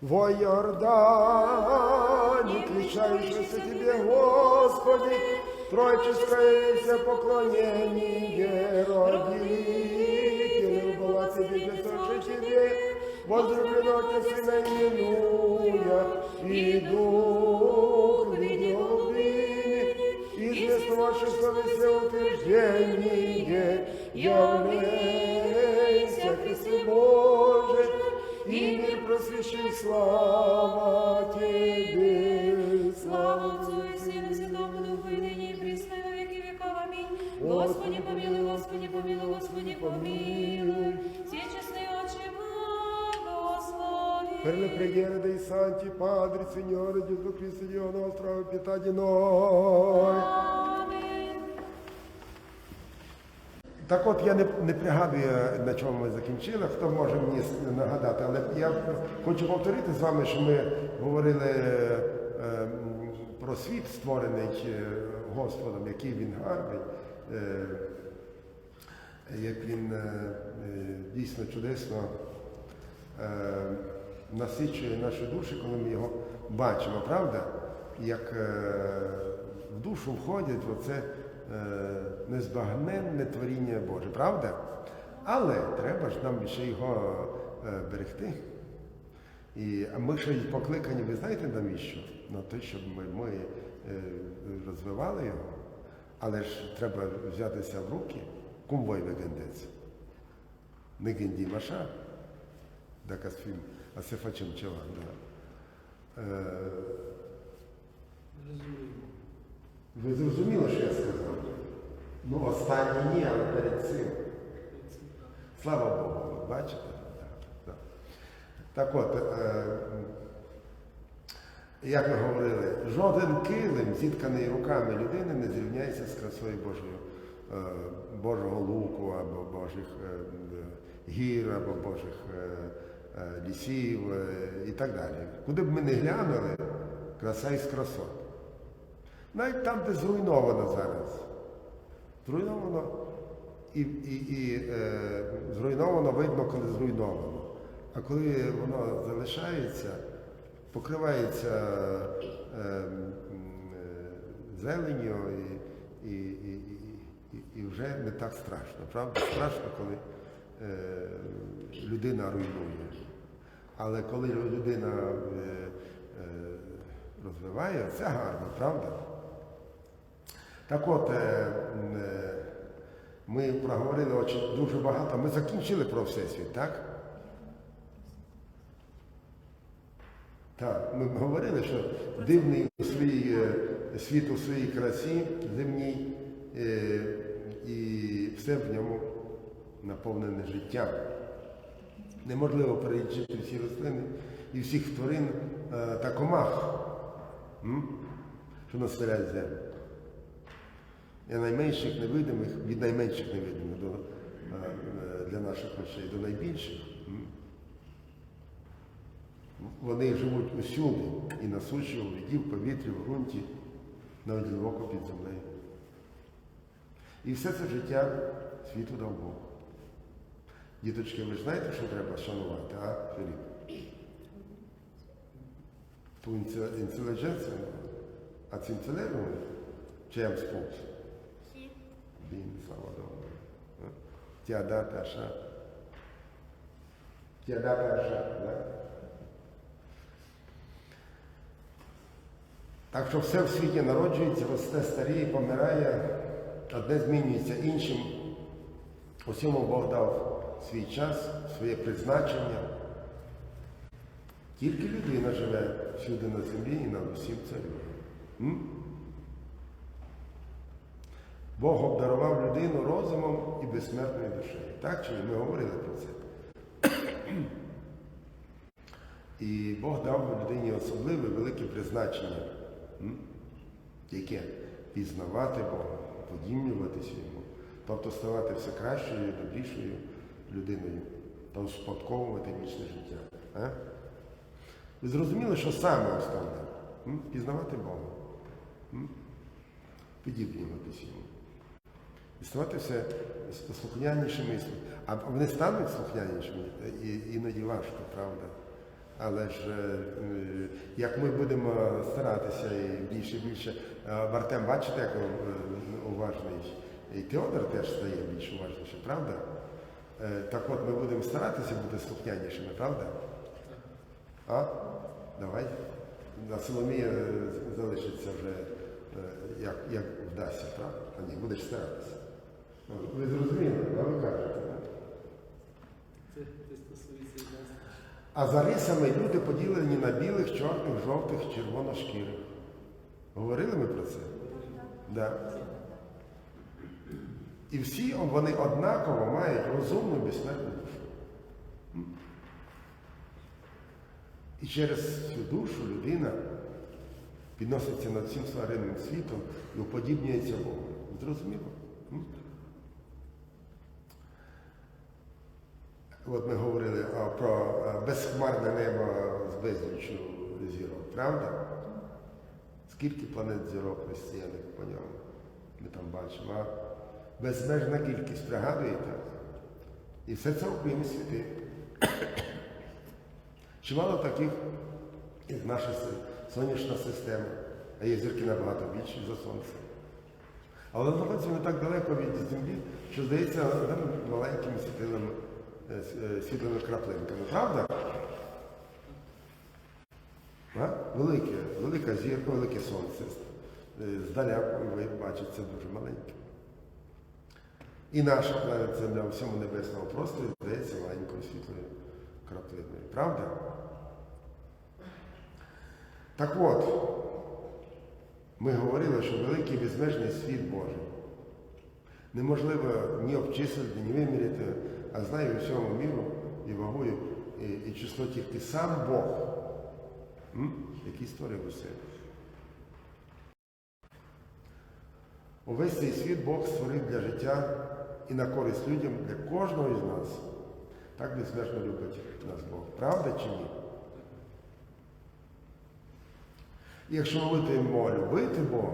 Во Иордане, кричающийся тебе, Господи, Троическое поклонение родителю была тебе, Господи, тебе, возлюблено тебя Сына именуя, и Дух види голубыми, известно ваше словесе утверждение, являйся, просвещен, слава Тебе, Слава слава Отцу и Сыну и Святому Духу, и ныне и присно, и во веки веков. Аминь. Господи, помилуй, Господи, помилуй, Господи, помилуй. Всечестный Отче, благослови. Per le preghiere dei santi Padri, Signore Gesù Cristo, Dio nostro, pietà di noi. Аминь. так от я не, не пригадую, на чому ми закінчили, хто може мені нагадати, але я хочу повторити з вами, що ми говорили е, про світ, створений е, Господом, який він гарний, е, як він е, е, дійсно чудесно е, насичує наші душі, коли ми його бачимо, правда? Як е, в душу входять оце незбагненне творіння Боже, правда? Але треба ж нам ще його е, берегти. І ми ще й покликані, ви знаєте навіщо? На те, щоб ми, ми е, розвивали його, але ж треба взятися в руки, кумвой вегендець. Не генді маша. Така фільм, а це фачем чела. Да. Е, ви зрозуміли, що я сказав? Ну, останнє ні, але перед цим. Слава Богу, бачите? Так, от, е, як ми говорили, жоден килим, зітканий руками людини, не зрівняється з красою Божою, е, Божого луку або Божих е, гір, або Божих лісів і так далі. Куди б ми не глянули, краса із красот. Навіть там, де зруйновано зараз. Зруйновано і, і, і е, зруйновано видно, коли зруйновано. А коли воно залишається, покривається е, е, зеленню і, і, і, і, і, і вже не так страшно. Правда? Страшно, коли е, людина руйнує. Але коли людина е, е, розвиває, це гарно, правда? Так от, е, е, ми проговорили очень, дуже багато. Ми закінчили про Всесвіт, так? Так, ми говорили, що дивний у своїй, е, світ у своїй красі земній, і все в ньому наповнене життям. Неможливо перелічити всі рослини і всіх тварин та комах, що населяють землю. Найменших невидимих, від найменших невидимих до, е, для наших очей до найбільших. Вони живуть усюди, і на суші, у воді, в повітрі, в ґрунті, навіть глибоко під землею. І все це життя світу дав Бог. Діточки, ви ж знаєте, що треба шанувати, а, Філіп? Ту інтелігенцію, а цінцелеру, чи я спокус? Bine, slavă Domnului. Ți-a dat așa. Ți-a dat așa, да? Так що все в світі народжується, росте, старіє, помирає, одне змінюється іншим. Усьому Бог дав свій час, своє призначення. Тільки людина живе всюди на землі і над усім царює. Бог обдарував людину розумом і безсмертною душею. Так чи ми говорили про це? І Бог дав людині особливе велике призначення, яке пізнавати Бога, подібнюватися йому, тобто ставати все кращою, добрішою людиною та успадковувати вічне життя. А? Ви зрозуміли, що саме основне? Пізнавати Бога, м? подібнюватися йому. І ставати все слухнянішими. А вони стануть слухнянішими, і, іноді важко, правда. Але ж е, е, як ми будемо старатися і більше більше. Е, Артем, бачите, як уважний. І Теодор теж стає більш уважнішим, правда? Так от ми будемо старатися бути слухнянішими, правда? А? Давай. На Соломія залишиться вже як, як вдасться, правда? А ні, будеш старатися. Ви зрозуміли, а ви кажете, так? Це це стосується нас. А за рисами люди поділені на білих, чорних, жовтих, червоношкірих. Говорили ми про це? Да. І всі вони однаково мають розумну безсмертну душу. І через цю душу людина підноситься над всім тваринним світом і уподібнюється Богу. Зрозуміло? От ми говорили про безхмарне небо з безліччю зірок, правда? Скільки планет зірок розсіяних по ньому? Ми там бачимо. А безмежна кількість, пригадуєте? І все це окремі світи. Чимало таких, як наша сонячна система, а є зірки набагато більші за сонце. Але знаходяться ми так далеко від землі, що здається маленькими світлими, е, е, світлими краплинками. Правда? А? Велике, велика зірка, велике сонце. Е, Здаля це дуже маленьке. І наша планета Земля у всьому небесному просторі здається маленькою світлою краплиною. Правда? Так от, ми говорили, що великий безмежний світ Божий неможливо ні обчислити, ні виміряти, а знає у всьому міру і вагою, і, і число тільки сам Бог, який створив усе. Увесь цей світ Бог створив для життя і на користь людям, для кожного із нас. Так безмежно любить нас Бог. Правда чи ні? І якщо ми будемо любити Бога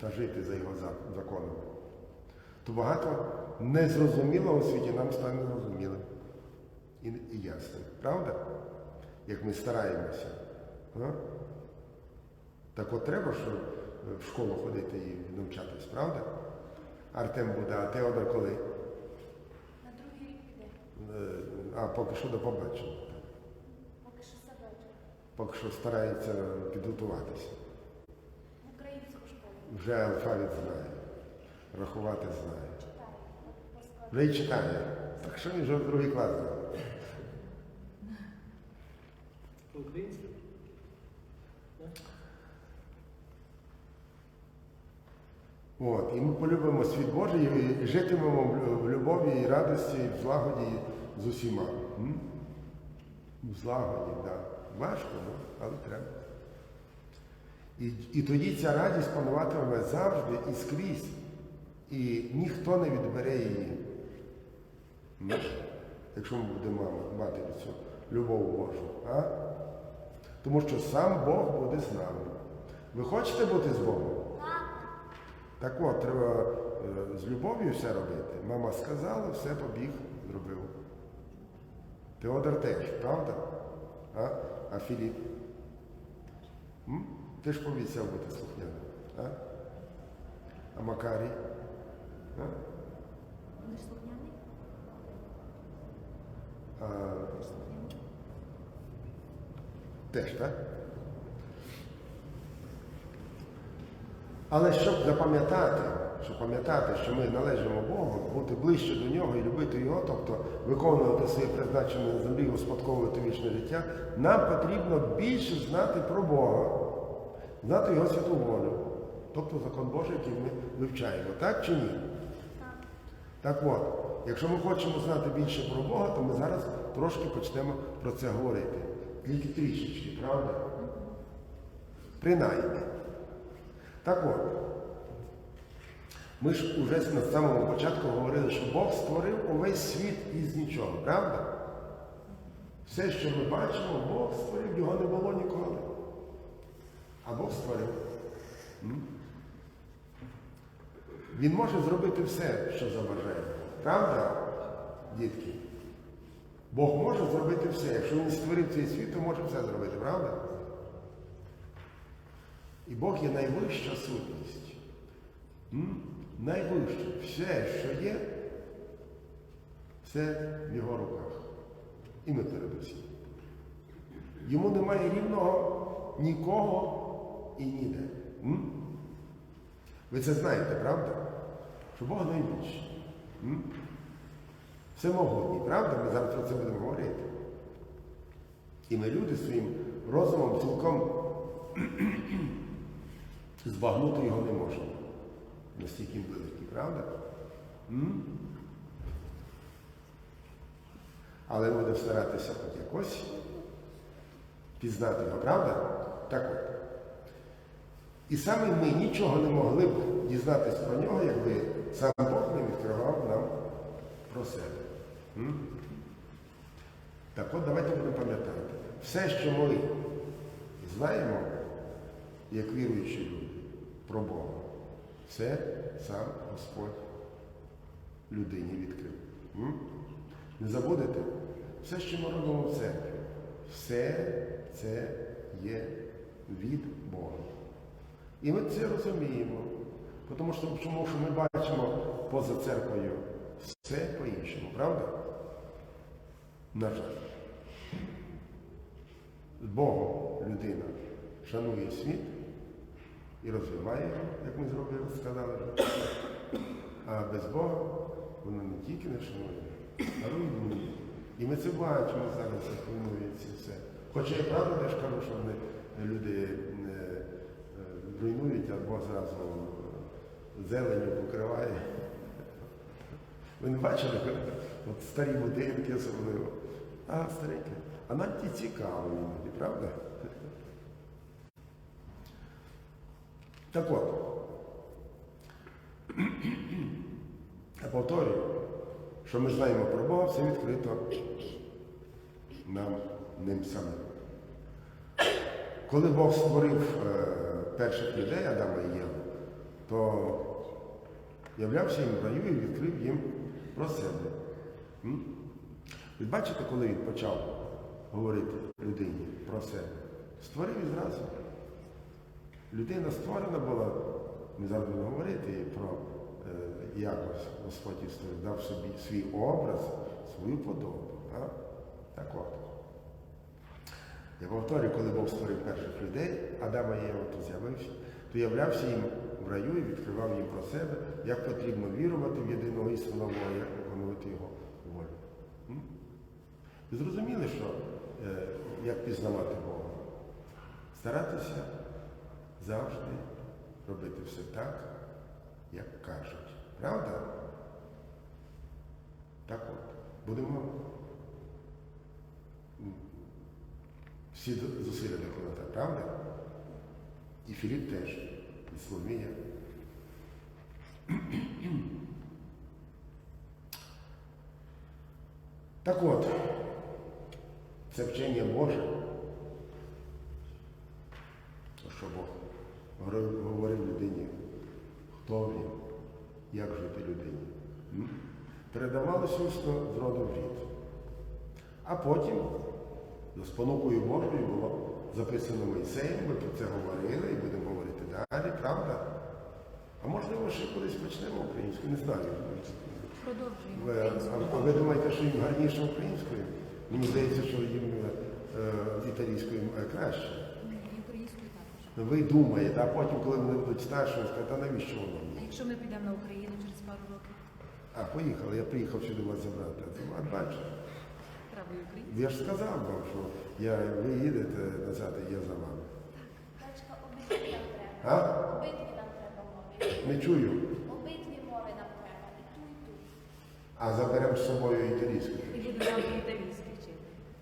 та жити за Його законом, то багато незрозумілого у світі нам стане зрозумілим і, і ясним. Правда? Як ми стараємося. А? Так от треба, що е, в школу ходити і навчатись, правда? Артем буде, а Теодор коли? На другий рік піде. Е, А поки що до побачення. Поки що садочок. Поки що старається підготуватися. В українську школу. Вже алфавіт знає, рахувати знає. Вже й читає. Так що він вже в другий клас. По-українськи? От, і ми полюбимо світ Божий і житимемо в любові і радості, і в злагоді з усіма. М? В злагоді, так. Да. Важко, ну, але треба. І, і тоді ця радість пануватиме завжди і скрізь. І ніхто не відбере її. Якщо ми будемо мати цю любов Божу. А? Тому що сам Бог буде з нами. Ви хочете бути з Богом? Так от, треба е, з любов'ю все робити. Мама сказала, все побіг, зробив. Теодор теж, правда? А, а Філіп? М? Ти ж пообіцяв бути слухняним. А? а Макарій? А? Будеш слухняний? А, Будеш слухняний? Теж, так? Але щоб запам'ятати, щоб пам'ятати, що ми належимо Богу, бути ближче до нього і любити його, тобто виконувати своє призначення на землі, успадковувати вічне життя, нам потрібно більше знати про Бога, знати його святу волю, тобто закон Божий, який ми вивчаємо. Так чи ні? Так от, якщо ми хочемо знати більше про Бога, то ми зараз трошки почнемо про це говорити. Тільки трішечки, правда? Принаймні. Так от, ми ж уже на самому початку говорили, що Бог створив увесь світ із нічого, правда? Все, що ми бачимо, Бог створив, його не було ніколи. А Бог створив. Він може зробити все, що забажає. Правда, дітки? Бог може зробити все. Якщо він створив цей світ, то може все зробити, правда? І Бог є найвища сутність. М? Найвища. Все, що є, все в його руках. І ми передусім. Йому немає рівного нікого і ніде. М? Ви це знаєте, правда? Що Бог найбільший. Всемогутній, правда? Ми зараз про це будемо говорити. І ми люди своїм розумом цілком збагнути його не можемо. Настільки він великий, правда? Але ми будемо старатися хоч якось пізнати його, правда? Так от. І саме ми нічого не могли б дізнатися про нього, якби сам Бог не відкривав нам себе. Так от давайте будемо пам'ятати. Все, що ми знаємо, як віруючі люди, про Бога, все сам Господь людині відкрив. Не забудете, все, що ми робимо в церкві, все це є від Бога. І ми це розуміємо, тому що, тому що ми бачимо поза церквою все по-іншому, правда? На жаль. З Богом людина шанує світ і розвиває його, як ми зробили, сказали. А без Бога вона не тільки не шанує, а руйнує. І ми це бачимо зараз, як руйнується все. Хоча я правда теж кажу, що вони, люди е, е, руйнують, а Бог зразу е, зеленю покриває. Ви не бачили, от старі будинки особливо. А, стареньке. А нам ті цікаво іноді, правда? Так от. Я повторюю, що ми знаємо про Бога, все відкрито нам ним самим. Коли Бог створив е, перших людей, Адама і Єву, то являвся їм в раю і відкрив їм про себе. Ви бачите, коли він почав говорити людині про себе? Створив і зразу. Людина створена була, ми зараз будемо говорити про е, якось Господь їй створив, дав собі свій образ, свою подобу. Так, так от. Я повторюю, коли Бог створив перших людей, Адама і Єва тут з'явився, то являвся їм в раю і відкривав їм про себе, як потрібно вірувати в єдиного істинного Бога, як виконувати його волю. Ви зрозуміли, що е, як пізнавати Бога? Старатися завжди робити все так, як кажуть. Правда? Так от. Будемо всі зусилля докладати, правда? І Філіп теж, і Соломія. Так от, це вчення Боже, що Бог говорив, людині, хто він, як жити людині. Передавалося усно з роду в рід. А потім, за спонукою Божою, було записано Мойсеєм, ми про це говорили і будемо говорити далі, правда? А можливо, ще колись почнемо українською, не знаю. Продовжуємо. А ви думаєте, що їм гарніше українською? Мені здається, що їм е, італійською е, краще. Українською також. Ну, Ви думаєте, а потім, коли вони будуть старші, ви скажете, а навіщо воно А якщо ми підемо на Україну через пару років, А, поїхали, я приїхав сюди вас забрати. А Україну. я ж сказав вам, що я, ви їдете назад, і я за вами. Батька, обидві нам треба. А? Обидві нам треба мови. Не чую. Обидві мови нам треба. І ту, і ту. А заберемо з собою італійську. І буде нам італійський вчити.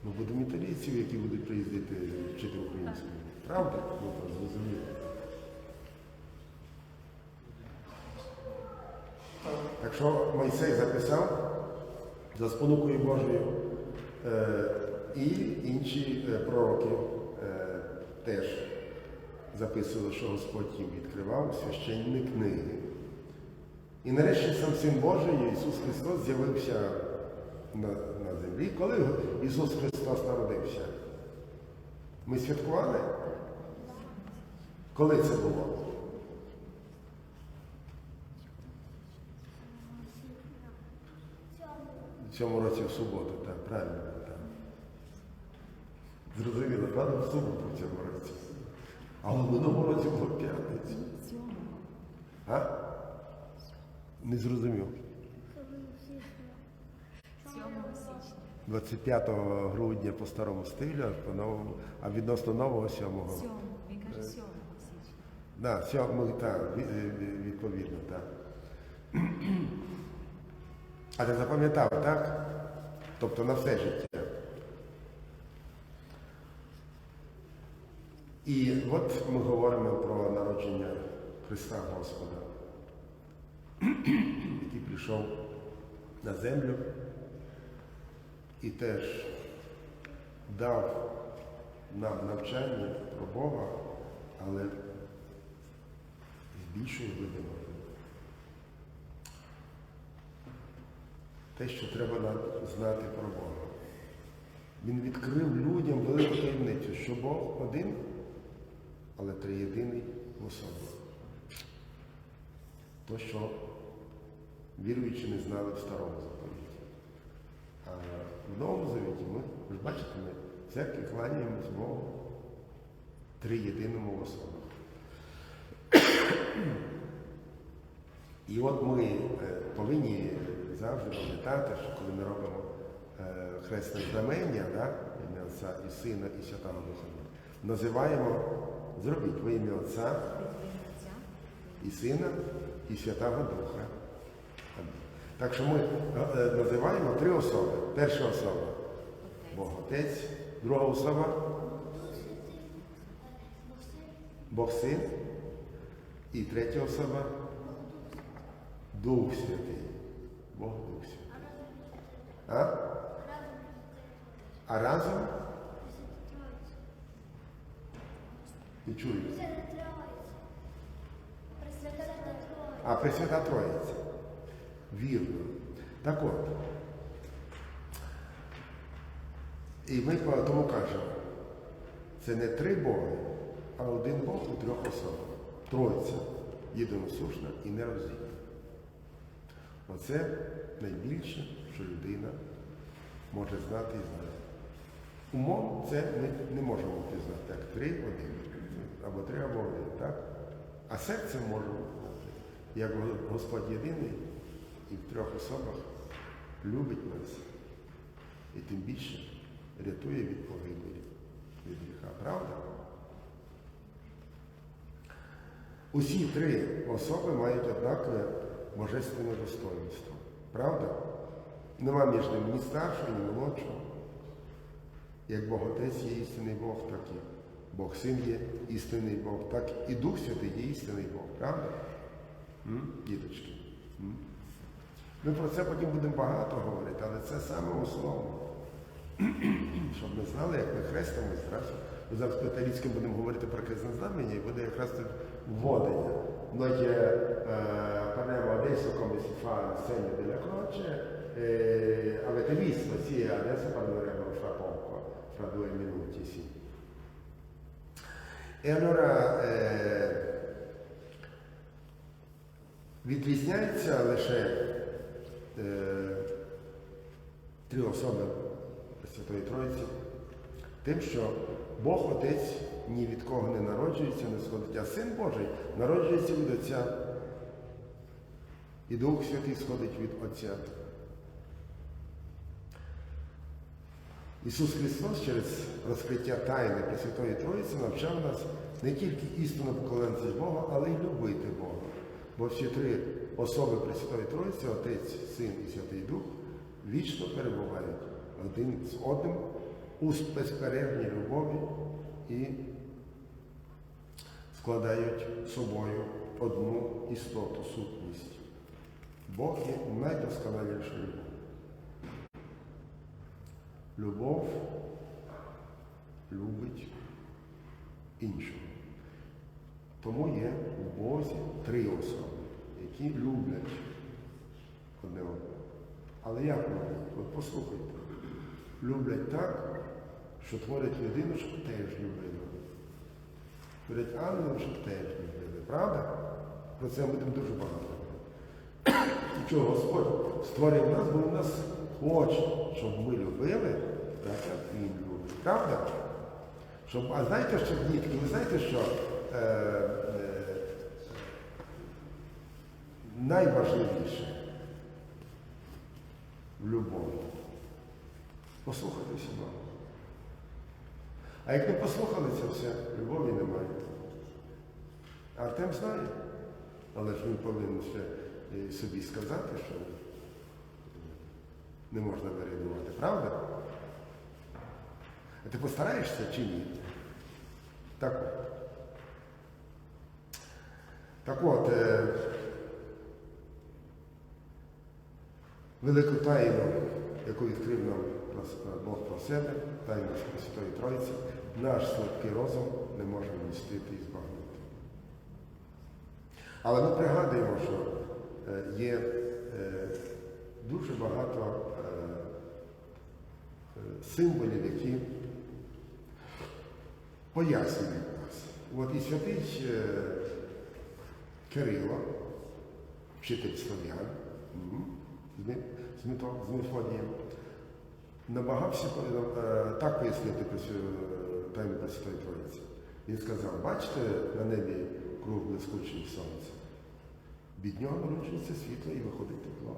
Ми будемо італійців, які будуть приїздити вчити українську. Правда? Ну, то зрозуміло. Так що Мойсей записав за спонукою Божою е, і інші е, пророки е, теж записували, що Господь їм відкривав священні книги. І нарешті сам Син Божий, Ісус Христос, з'явився на, на землі. Коли Ісус Христос народився? Ми святкували? Коли це було? В цьому році в суботу, так, правильно. Так. Зрозуміло, правда, в суботу в цьому році. А в минулому році було п'ятниця. А? Не зрозумів. 25 грудня по старому стилю, а по новому, а відносно нового 7 Сьомого. Він каже сьомого січня. Да, сьомий, так, ві- е, ві- відповідно, так. А ти запам'ятав, так? Тобто на все життя. І от ми говоримо про народження Христа Господа, який прийшов на землю і теж дав нам навчання про Бога, але з більшою видимою. Те, що треба знати про Бога. Він відкрив людям велику таємницю, що Бог один, але триєдиний в особі. То, що віруючі не знали в старому заповіті. А в новому завіті ми, ви ж бачите, ми церкві кланяємось Богу триєдиному в особах. І от ми е, повинні завжди пам'ятати, що коли ми робимо е, хресне знамення, да, ім'я Отця і Сина, і Святого Духа, називаємо, зробіть во ім'я Отця і Сина, і Святого Духа. Так що ми е, е, називаємо три особи. Перша особа Бог Отець, друга особа Бог Син і третя особа Дух Святий. Бог Дух Святий. А? А разом не чую. А Пресвята Троїця. Вірно. Так от. І ми тому кажемо, це не три Боги, а один Бог у трьох особах. Троїця єдиносушна і нероздільна. Оце найбільше, що людина може знати і знати. Умом це ми не можемо пізнати так. Три, один. Або три, або один, так? А серцем можемо знати. Як Господь єдиний і в трьох особах любить нас. І тим більше рятує від погибелі, від гріха. Правда? Усі три особи мають однакове божественне достоинство. Правда? Нема між ними ні старшого, ні молодшого. Як Бог Отець є істинний Бог, так і Бог Син є істинний Бог, так і Дух Святий є істинний Бог. Правда? М? Діточки. М? Ми про це потім будемо багато говорити, але це саме основне. Щоб ми знали, як ми хрестимось зразу. Ми зараз по італійським будемо говорити про знамення і буде якраз це вводення. Noi eh, parliamo adesso come si fa il segno della croce, eh, avete visto, sì, adesso parleremo fra E allora eh, відрізняється лише е, три особи Святої Троїці тим, що Бог Отець ні від кого не народжується, не сходить, а Син Божий народжується від Отця. І Дух Святий сходить від Отця. Ісус Христос через розкриття тайни Пресвятої Троїці навчав нас не тільки істинно поклонятися Богу, але й любити Бога. Бо всі три особи Пресвятої Троїці, Отець, Син і Святий Дух, вічно перебувають один з одним у безперервній любові і складають собою одну істоту, сутність. Бог є найдосконаліша любов. Любов любить іншого. Тому є в Бозі три особи, які люблять одне одного. Але як люблять? От послухайте. Люблять так, що творять людину, щоб теж любили. Творять ангелів, щоб теж любили. Правда? Про це ми будемо дуже багато. І чого Господь створив нас, бо Він нас хоче, щоб ми любили, так як Він любить. Правда? Щоб, а знаєте, що дітки, ви знаєте, що е, е, найважливіше в любові послухати себе. А як не послухали це все, любові немає. Артем знає, але ж він повинен ще собі сказати, що не можна вирядувати, правда? А ти постараєшся чи ні? Так. Так от, е, велику тайну, яку відкрив нам Бог про себе, тайну Святої Троїці, наш слабкий розум не може вмістити і збагнути. Але ми пригадуємо, що е, є е, дуже багато е, е, символів, які пояснюють нас. От і святий е, Кирило, вчитель слов'ян, з Мефодієм, намагався е, так пояснити про цю е, тайну Пресвятої Троїці. Він сказав, бачите на небі круг блискучий сонця. Від нього народжується світло і виходить тепло.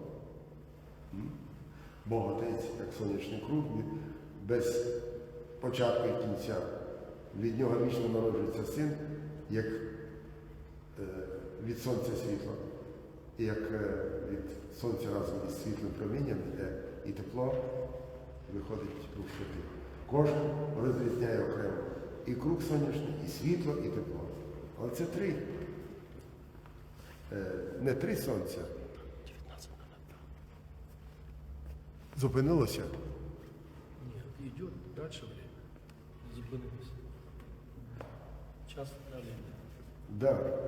Бог Отець, як сонячний круг, без початку і кінця. Від нього вічно народжується син, як е, від сонця світло. І як е, від сонця разом із світлим промінням йде і тепло виходить круг святих. Кожен розрізняє окремо і круг сонячний, і світло, і тепло. Але це три. Е, Не три сонця. Зупинилося. Ні, йде далі время. Зупинилися. Час далі. йде. Да.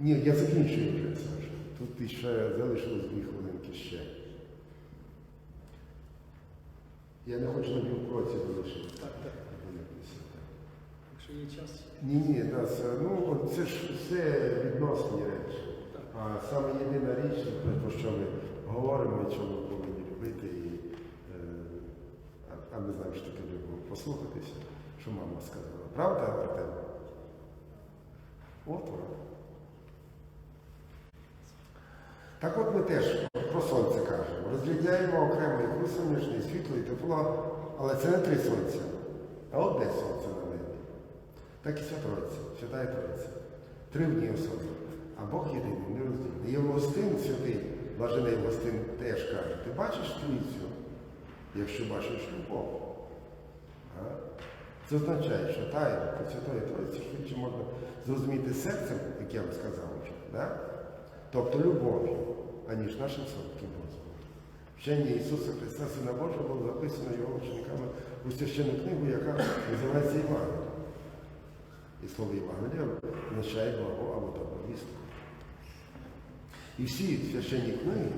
Ні, я закінчую вже, Саша. Тут ще залишилось дві хвилинки ще. Я не хочу на півкроці залишити. Так, так. Так. Якщо є час, Ні, ні, це, ну, це ж все відносні речі. так. А саме єдина річ, про що ми говоримо, і що ми повинні любити, і, е, а, а ми знаємо, що таке любимо послухатися, що мама сказала. Правда, Артем? От воно. Так от ми теж про сонце кажемо. Розглядяємо окремо і круг сонячний, і світло і тепло, але це не три сонця, а одне сонце на небі. Так і Святороця, Святая Троїця. Три в ній особи. А Бог єдиний, нероздільний. Євгостин святий, блажений Євгостин теж каже, ти бачиш Трійцю, якщо бачиш любов. Це означає, що тайну про Святої Троїці швидше можна зрозуміти серцем, як я вам сказав вже, да? тобто любов'ю, аніж нашим солодким розумом. Вчення Ісуса Христа, Сина Божого, було записано його учениками у священну книгу, яка називається Євангеліє. І слово Євангелія означає благо або добру вістку. І всі священні книги,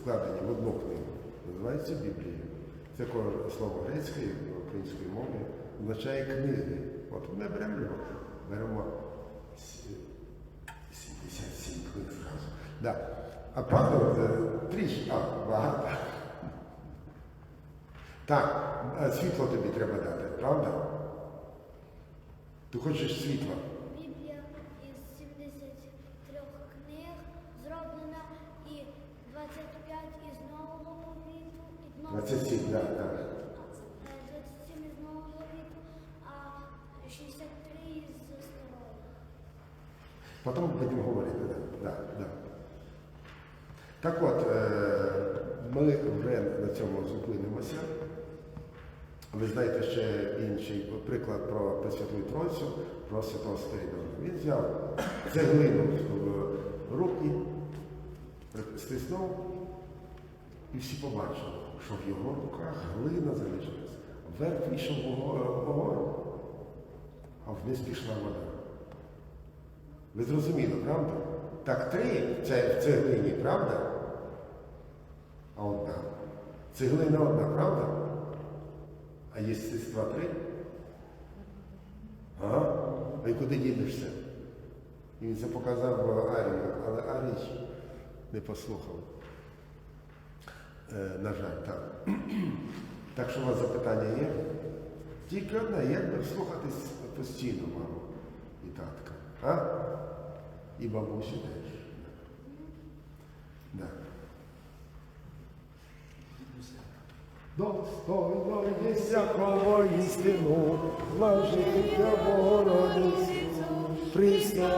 складені в одну книгу, називаються Біблією. Це слово грецьке, української мови, означає книги. От не беремо беремо 77 книг зразу. Да. А правда, е, а, багато. Так, е, світло тобі треба дати, правда? Ти хочеш світла? Біблія із 73 книг зроблена і 25 із нового завіту, і нового 27, так, Завіту, так. е, 27 із нового завіту, а 63 із старого. Потім будемо говорити, да, да, да. Так от, е, ми вже на цьому зупинимося. Ви знаєте ще інший приклад про Пресвяту Тройцю, про Святого Спиридона. Він взяв цеглину в руки, стиснув, і всі побачили, що в його руках глина залишилась. Вверх вого- вогонь, а вниз пішла вода. Ви зрозуміли, правда? Так три це- в цеглині, правда? А одна. Цеглина одна, правда? А є сестра три? Ага. А й куди дінешся? І він це показав Арію, але Арій не послухав. Е, на жаль, так. Так що у вас запитання є? Тільки одне, як би вслухатись постійно, маму і татка. А? І бабусі теж. Да. Достойно є всякого істину, блажиття Богородицю,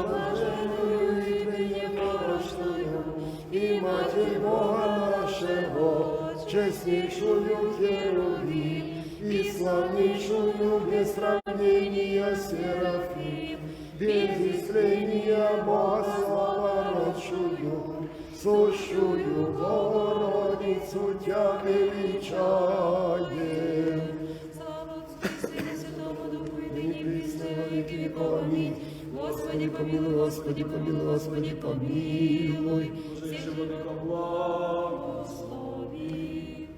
Блаженною і пренепорочною, і Матерь Бога нашего, честнейшую Херувим, и славнейшую без сравнения Серафим, без истления Бога слава родшую, сущую Богородицу Тя величаем. Слава Отцу Святому Духу. Господи, помилуй, Господи, помилуй, Господи, помилуй. Благослови.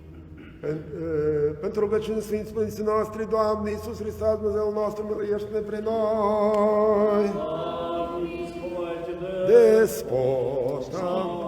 Pentru că Sfinți Părinții noștri, Doamne Iisus Hristos, Dumnezeu nostru, miluiește-ne pre noi. Despota